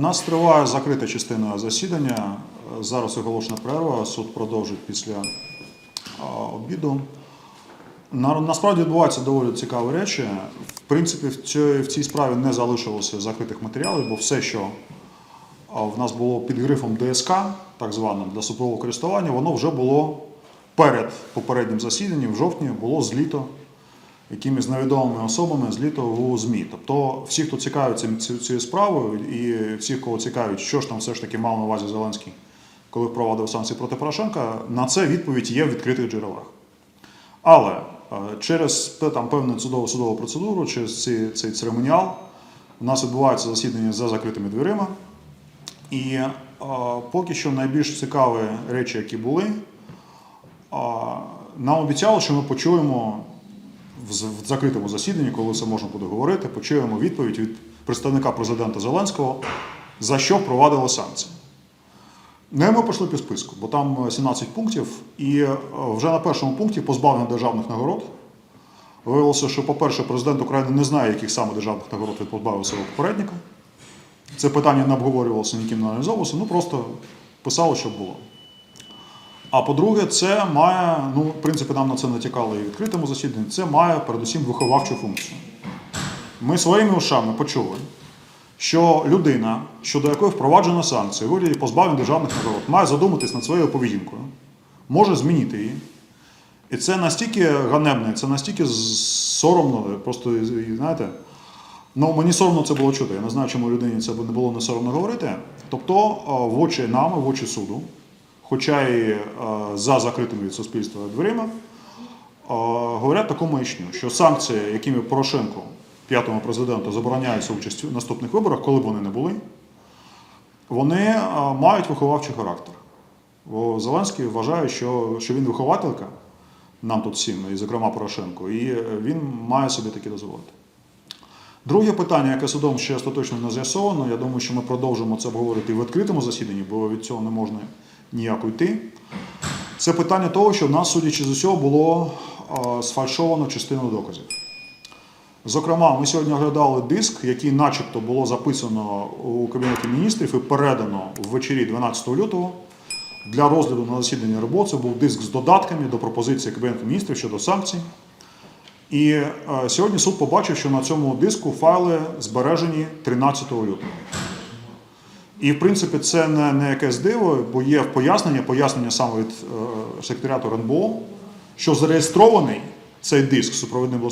У нас триває закрита частина засідання. Зараз оголошена перерва. Суд продовжить після обіду. Насправді відбуваються доволі цікаві речі. В принципі, в цій, в цій справі не залишилося закритих матеріалів, бо все, що в нас було під грифом ДСК, так званим для супрового користування, воно вже було перед попереднім засіданням в жовтні було зліто якимись невідомими особами зліто у ЗМІ. Тобто всі, хто цікавиться ці- цією справою, і всі, кого цікавить, що ж там все ж таки мав на увазі Зеленський, коли впровадив санкції проти Порошенка, на це відповідь є в відкритих джерелах. Але е, через там, певну судову судову процедуру, через ці, цей церемоніал, у нас відбувається засідання за закритими дверима. І е, поки що найбільш цікаві речі, які були, е, нам обіцяли, що ми почуємо в закритому засіданні, коли це можна буде говорити, почуємо відповідь від представника президента Зеленського, за що впровадили санкції. Не ми пішли по списку, бо там е, 17 пунктів, і е, вже на першому пункті позбавлення державних нагород. Виявилося, що, по-перше, президент України не знає, яких саме державних нагород він позбавив свого попередника. Це питання не обговорювалося, ніким не аналізовувалося, ну просто писало, що було. А по-друге, це має, ну, в принципі, нам на це натякали і в відкритому засіданні, це має передусім виховавчу функцію. Ми своїми ушами почули, що людина, щодо якої впроваджено санкції, вигляді позбавлення державних нагород, має задуматись над своєю поведінкою, може змінити її. І це настільки ганебне, це настільки соромно, просто знаєте. Ну, мені соромно це було чути. Я не знаю, чому людині це не було не соромно говорити. Тобто, в очі нами, в очі суду, хоча і е, за закритими від суспільства дверима, е, говорять таку маячню, що санкції, якими Порошенко, п'ятому президенту, забороняється участь у наступних виборах, коли б вони не були, вони е, мають виховавчий характер. Бо Зеленський вважає, що, що він вихователька, нам тут всім, і зокрема Порошенко, і він має собі таке дозволити. Друге питання, яке судом ще остаточно не з'ясовано, я думаю, що ми продовжимо це обговорити і в відкритому засіданні, бо від цього не можна ніяк уйти. Це питання того, що в нас, судячи з усього, було сфальшовано частину доказів. Зокрема, ми сьогодні оглядали диск, який начебто було записано у Кабінеті міністрів і передано ввечері 12 лютого для розгляду на засіданні РБО. Це був диск з додатками до пропозиції Кабінету міністрів щодо санкцій. І е, сьогодні суд побачив, що на цьому диску файли збережені 13 лютого. І, в принципі, це не, не якесь диво, бо є пояснення, пояснення саме від е, секретаріату РНБО, що зареєстрований цей диск супровідним